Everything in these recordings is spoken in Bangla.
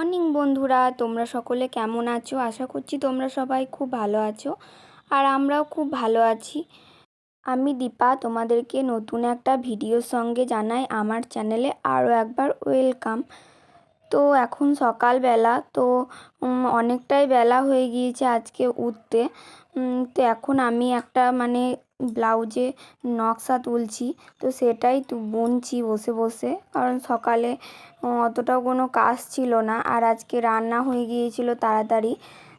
মর্নিং বন্ধুরা, তোমরা সকলে কেমন আছো? আশা করছি তোমরা সবাই খুব ভালো আছো আর আমরাও খুব ভালো আছি। আমি দীপা, তোমাদেরকে নতুন একটা ভিডিওর সঙ্গে জানাই আমার চ্যানেলে আরও একবার ওয়েলকাম। তো এখন সকালবেলা, তো অনেকটাই বেলা হয়ে গিয়েছে আজকে উঠতে। তো এখন আমি একটা মানে ব্লাউজে নকশা তুলছি, তো সেটাই তু, বুনছি বসে বসে। কারণ সকালে অতটাও কোনো কাজ ছিল না, আর আজকে রান্না হয়ে গিয়েছিল তাড়াতাড়ি।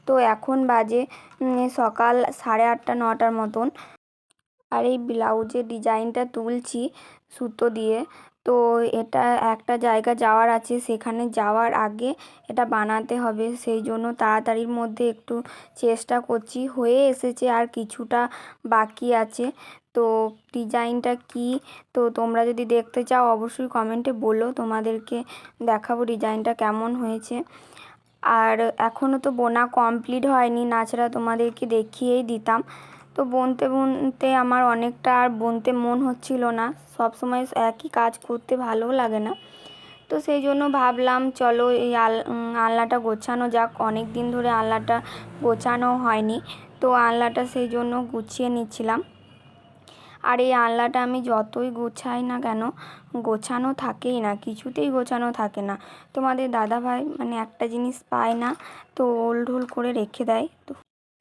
তো এখন বাজে সকাল সাড়ে আটটা, নটার মতন। আর এই ব্লাউজের ডিজাইনটা তুলছি সুতো দিয়ে। তো এটা একটা জায়গা যাওয়ার আছে, সেখানে যাওয়ার আগে এটা বানাতে হবে। সেই জন্য তাড়াতাড়ির মধ্যে একটু চেষ্টা করছি, হয়ে এসেছে আর কিছুটা বাকি আছে। তো ডিজাইনটা কি? তো তোমরা যদি দেখতে চাও, অবশ্যই কমেন্টে বলো, তোমাদেরকে দেখাবো ডিজাইনটা কেমন হয়েছে। আর এখনও তো বোনা কমপ্লিট হয়নি নাছাড়া তোমাদেরকে দেখিয়েই দিতাম। তো বুনতে বুনতে আমার অনেকটা আর বুনতে মন হচ্ছিল না। সব সময় একই কাজ করতে ভালোও লাগে না। তো সেই জন্য ভাবলাম, চলো এই আল আলনাটা গোছানো যাক। অনেক দিন ধরে আলনাটা গোছানো হয়নি, তো আলনাটা সেই জন্য গুছিয়ে নিচ্ছিলাম। আর এই আলনাটা আমি যতই গোছাই না কেন, গোছানো থাকেই না, কিছুতেই গোছানো থাকে না। তোমাদের দাদাভাই মানে একটা জিনিস পায় না, তো ওল ওলঢোল করে রেখে দেয়। তো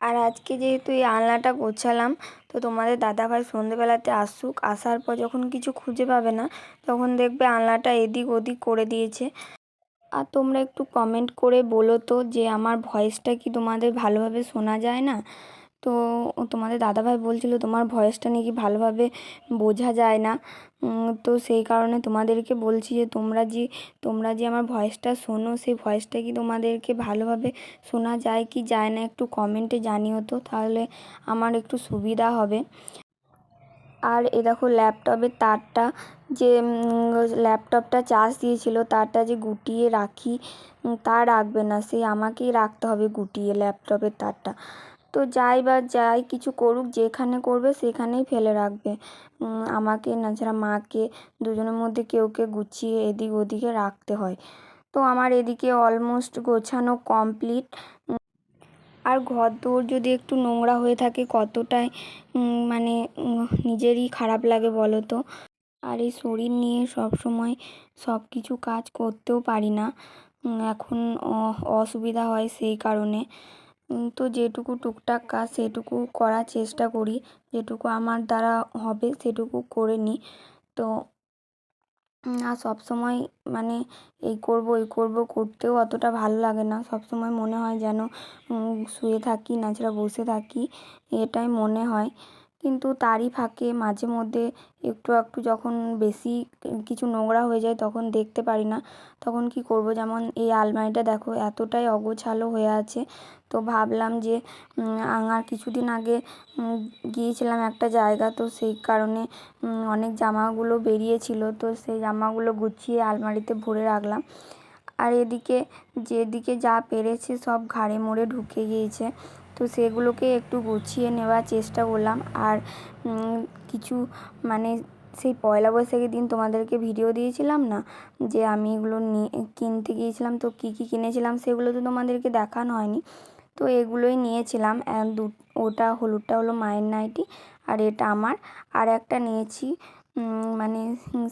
আর আজকে যেহেতু এই আলনাটা গোছালাম, তো তোমাদের দাদাভাই সন্ধেবেলাতে আসুক, আসার পর যখন কিছু খুঁজে পাবে না, তখন দেখবে আলনাটা এদিক ওদিক করে দিয়েছে। আর তোমরা একটু কমেন্ট করে বলো তো যে আমার ভয়েসটা কি তোমাদের ভালোভাবে শোনা যায় না? তো তোমাদের দাদাভাই বলছিল তোমার ভয়েসটা নাকি ভালোভাবে বোঝা যায় না। তো সেই কারণে তোমাদেরকে বলছি যে তোমরা যে তোমরা যে আমার ভয়েসটা শোনো, সেই ভয়েসটা কি তোমাদেরকে ভালোভাবে শোনা যায় কি যায় না একটু কমেন্টে জানিও তো, তাহলে আমার একটু সুবিধা হবে। আর এ দেখো ল্যাপটপের তারটা যে ল্যাপটপটা চার্জ দিয়েছিল তারটা যে গুটিয়ে রাখি তা রাখবে না, সে আমাকেই রাখতে হবে গুটিয়ে ল্যাপটপের তারটা। তো যাই বা যাই কিছু করুক, যেখানে করবে সেখানেই ফেলে রাখবে। আমাকে না ছাড়া মাকে দুজনের মধ্যে কেউকে গুছিয়ে এদিক ওদিকে রাখতে হয়। তো আমার এদিকে অলমোস্ট গোছানো কমপ্লিট আর ঘরদোর যদি একটু নোংরা হয়ে থাকে কতটাই মানে নিজেরই খারাপ লাগে বলো তো। আর এই শরীর নিয়ে সব সময় সব কিছু কাজ করতেও পারি না। এখন অসুবিধা হয় সেই কারণে। তো যেটুকু টুকটাক কাজ সেটুকু করার চেষ্টা করি, যেটুকু আমার দ্বারা হবে সেটুকু করে নিই। তো আর সবসময় মানে এই করব এই করব করতেও অতটা ভালো লাগে না। সব সময় মনে হয় যেন শুয়ে থাকি নাছাড়া বসে থাকি, এটাই মনে হয়। কিন্তু তারই ফাঁকে মাঝে মধ্যে একটু একটু যখন বেশি কিছু নোংরা হয়ে যায় তখন দেখতে পারি না। তখন কি করব? যেমন এই আলমারিটা দেখো এতটাই অগোছালো হয়ে আছে। তো ভাবলাম যে উম, আর কিছুদিন আগে গিয়েছিলাম একটা জায়গা। তো সেই কারণে অনেক জামাগুলো বেরিয়েছিল। তো সেই জামাগুলো গুছিয়ে আলমারিতে ভরে রাখলাম। আর এদিকে যেদিকে যা পেরেছে সব ঘাড়ে মোড়ে ঢুকে গিয়েছে। তো সেগুলোকে একটু গুছিয়ে নেওয়ার চেষ্টা করলাম। আর কিছু মানে সেই পয়লা বৈশাখের দিন তোমাদেরকে ভিডিও দিয়েছিলাম না? যে আমি এগুলো নিয়ে কিনতে গিয়েছিলাম। তো কী কী কিনেছিলাম সেগুলো তো তোমাদেরকে দেখানো হয়নি। তো এগুলোই নিয়েছিলাম। দু, ওটা হলুদটা হলো মায়ের নাইটি আর এটা আমার। আর একটা নিয়েছি মানে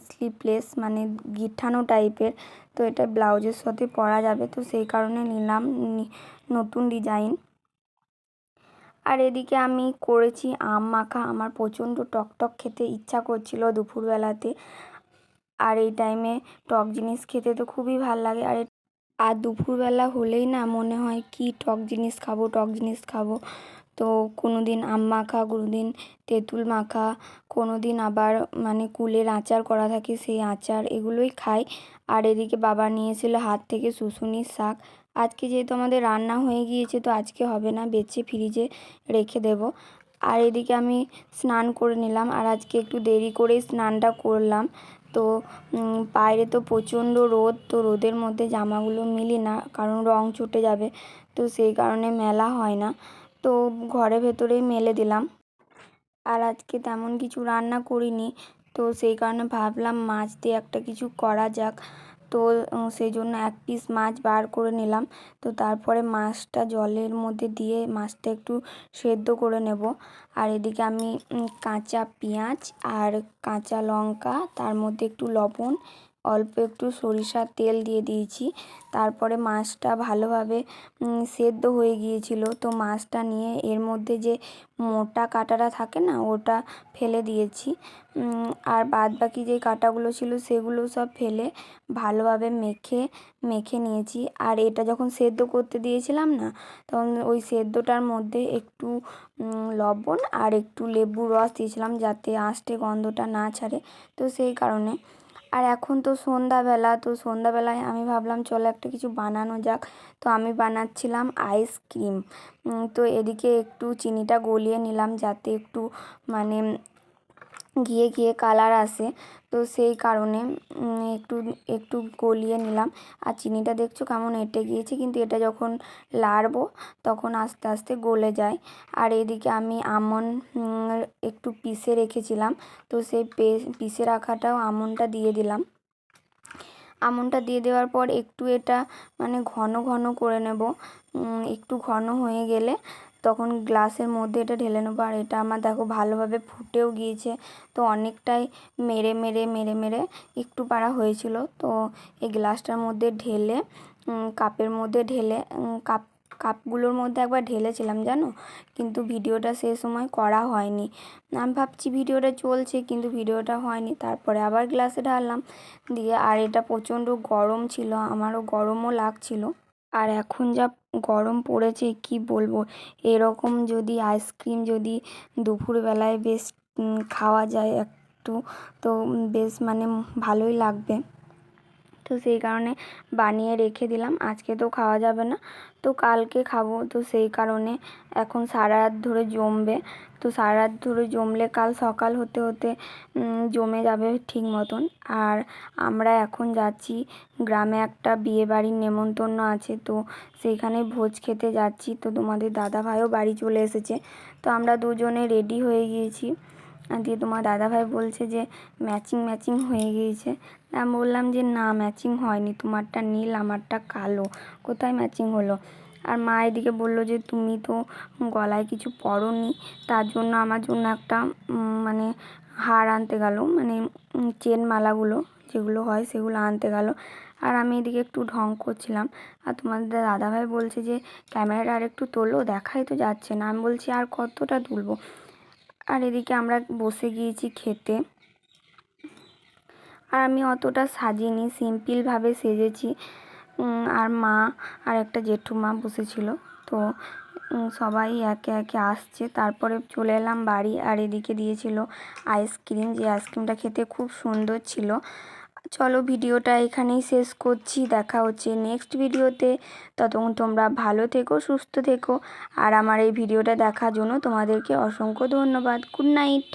স্লিপলেস মানে গিঠানো টাইপের তো এটা ব্লাউজের সাথে পরা যাবে, তো সেই কারণে নিলাম নতুন ডিজাইন আর এদিকে আমি করেছি আম মাখা, আমার প্রচণ্ড টক টক খেতে ইচ্ছা করছিল দুপুরবেলাতে। আর এই টাইমে টক জিনিস খেতে তো খুবই ভালো লাগে। আর আর দুপুরবেলা হলেই না মনে হয় কি টক জিনিস খাব, টক জিনিস খাব। তো কোনো দিন আম মাখা কোনো দিন তেঁতুল মাখা কোনো দিন আবার মানে কুলের আচার করা থাকে সেই আচার এগুলোই খাই। আর এদিকে বাবা নিয়ে হাত থেকে শুশুনির শাক। আজকে যেহেতু আমাদের রান্না হয়ে গিয়েছে, তো আজকে হবে না বেছে ফ্রিজে রেখে দেবো। আর এদিকে আমি স্নান করে নিলাম, আর আজকে একটু দেরি করেই স্নানটা করলাম। তো বাইরে তো প্রচণ্ড রোদ, তো রোদের মধ্যে জামাগুলো মিলি না, কারণ রং চটে যাবে, তো সেই কারণে মেলা হয় না। তো ঘরের ভেতরেই মেলে দিলাম। আর আজকে তেমন কিছু রান্না করিনি, তো সেই কারণে ভাবলাম মাছ দিয়ে একটা কিছু করা যাক। তো সেই জন্য এক পিস মাছ বার করে নিলাম। তো তারপরে মাছটা জলের মধ্যে দিয়ে মাছটা একটু সেদ্ধ করে নেব। আর এদিকে আমি কাঁচা পেঁয়াজ আর কাঁচা লঙ্কা, তার মধ্যে একটু লবণ অল্প একটু সরিষার তেল দিয়ে দিয়েছি। তারপরে মাছটা ভালোভাবে সেদ্ধ হয়ে গিয়েছিল। তো মাছটা নিয়ে এর মধ্যে যে মোটা কাঁটাটা থাকে না, ওটা ফেলে দিয়েছি। আর বাদ বাকি যে কাঁটাগুলো ছিল, সেগুলো সব ফেলে ভালোভাবে মেখে মেখে নিয়েছি। আর এটা যখন সেদ্ধ করতে দিয়েছিলাম না, তখন ওই সেদ্ধটার মধ্যে একটু লবণ আর একটু লেবুর রস দিয়েছিলাম যাতে আঁশটে গন্ধটা না ছাড়ে। তো সেই কারণে আর এখন তো সন্ধ্যাবেলা, তো সন্ধ্যাবেলায় আমি ভাবলাম চলো একটা কিছু বানানো যাক। তো আমি বানাচ্ছিলাম আইসক্রিম তো এদিকে একটু চিনিটা গলিয়ে নিলাম যাতে একটু মানে গিয়ে গিয়ে কালার আসে। তো সেই কারণে একটু একটু গলিয়ে নিলাম। আর চিনিটা দেখছ কেমন এঁটে গিয়েছে, কিন্তু এটা যখন লাড়বো, তখন আস্তে আস্তে গলে যায়। আর এদিকে আমি আমন্ড একটু পিষে রেখেছিলাম। তো সেই পিষে রাখাটাও আমন্ডটা দিয়ে দিলাম। আমন্ডটা দিয়ে দেওয়ার পর একটু এটা মানে ঘন ঘন করে নেব। একটু ঘন হয়ে গেলে তখন গ্লাসের মধ্যে এটা ঢেলে নেব। আর এটা আমার দেখো ভালোভাবে ফুটেও গিয়েছে। তো অনেকটাই মেরে মেরে মেরে মেরে একটু পাড়া হয়েছিল। তো এই গ্লাসটার মধ্যে ঢেলে কাপের মধ্যে ঢেলে কাপ, কাপগুলোর মধ্যে একবার ঢেলেছিলাম জানো? কিন্তু ভিডিওটা সে সময় করা হয়নি। আমি ভাবছি ভিডিওটা চলছে কিন্তু ভিডিওটা হয়নি। তারপরে আবার গ্লাসে ঢাললাম। দিয়ে আর এটা প্রচণ্ড গরম ছিল, আমারও গরমও লাগছিল। আর এখন যা গরম পড়েছে, কি বলব? এরকম যদি আইসক্রিম যদি দুপুরবেলায় বেশ খাওয়া যায় একটু, তো বেশ মানে ভালোই লাগবে। তো সেই কারণে বানিয়ে রেখে দিলাম। আজকে তো খাওয়া যাবে না, তো কালকে খাব। তো সেই কারণে এখন সারা রাত ধরে জমবে। তো সারা রাত ধরে জমলে কাল সকাল হতে হতে জমে যাবে ঠিক মতন। আর আমরা এখন যাচ্ছি, গ্রামে একটা বিয়েবাড়ির নেমন্তন্ন আছে। তো সেইখানে ভোজ খেতে যাচ্ছি। তো তোমাদের দাদাভাইও বাড়ি চলে এসেছে। তো আমরা দুজনে রেডি হয়ে গিয়েছি। দিয়ে তোমার দাদাভাই বলছে যে, ম্যাচিং ম্যাচিং হয়ে গিয়েছে। আমি বললাম যে, না, ম্যাচিং হয়নি, তোমারটা নীল, আমারটা কালো। কোথায় ম্যাচিং হলো? আর মা এদিকে বলল যে, তুমি তো গলায় কিছু পরোনি, তার জন্য আমার জন্য একটা মানে হার আনতে গেল মানে চেন মালাগুলো যেগুলো হয় সেগুলো আনতে গেল। আর আমি এদিকে একটু ঢং করছিলাম। আর তোমাদের দাদাভাই বলছে যে, ক্যামেরাটা আর একটু তোলো, দেখাই তো যাচ্ছে না। আমি বলছি, আর কতটা তুলবো? আর এদিকে আমরা বসে গিয়েছি খেতে। আর আমি অতটা সাজিনি সিম্পলভাবে সেজেছি। আর মা আর একটা জেঠুমা বসেছিল। তো সবাই একে একে আসছে। তারপরে চলে এলাম বাড়ি আর এদিকে দিয়েছিল আইসক্রিম যে আইসক্রিমটা খেতে খুব সুন্দর ছিল। চলো ভিডিওটা এখানেই শেষ করছি। দেখা হচ্ছে নেক্সট ভিডিওতে। ততক্ষণ তোমরা ভালো থেকো, সুস্থ থেকো। আর আমার এই ভিডিওটা দেখার জন্য তোমাদেরকে অসংখ্য ধন্যবাদ। Good night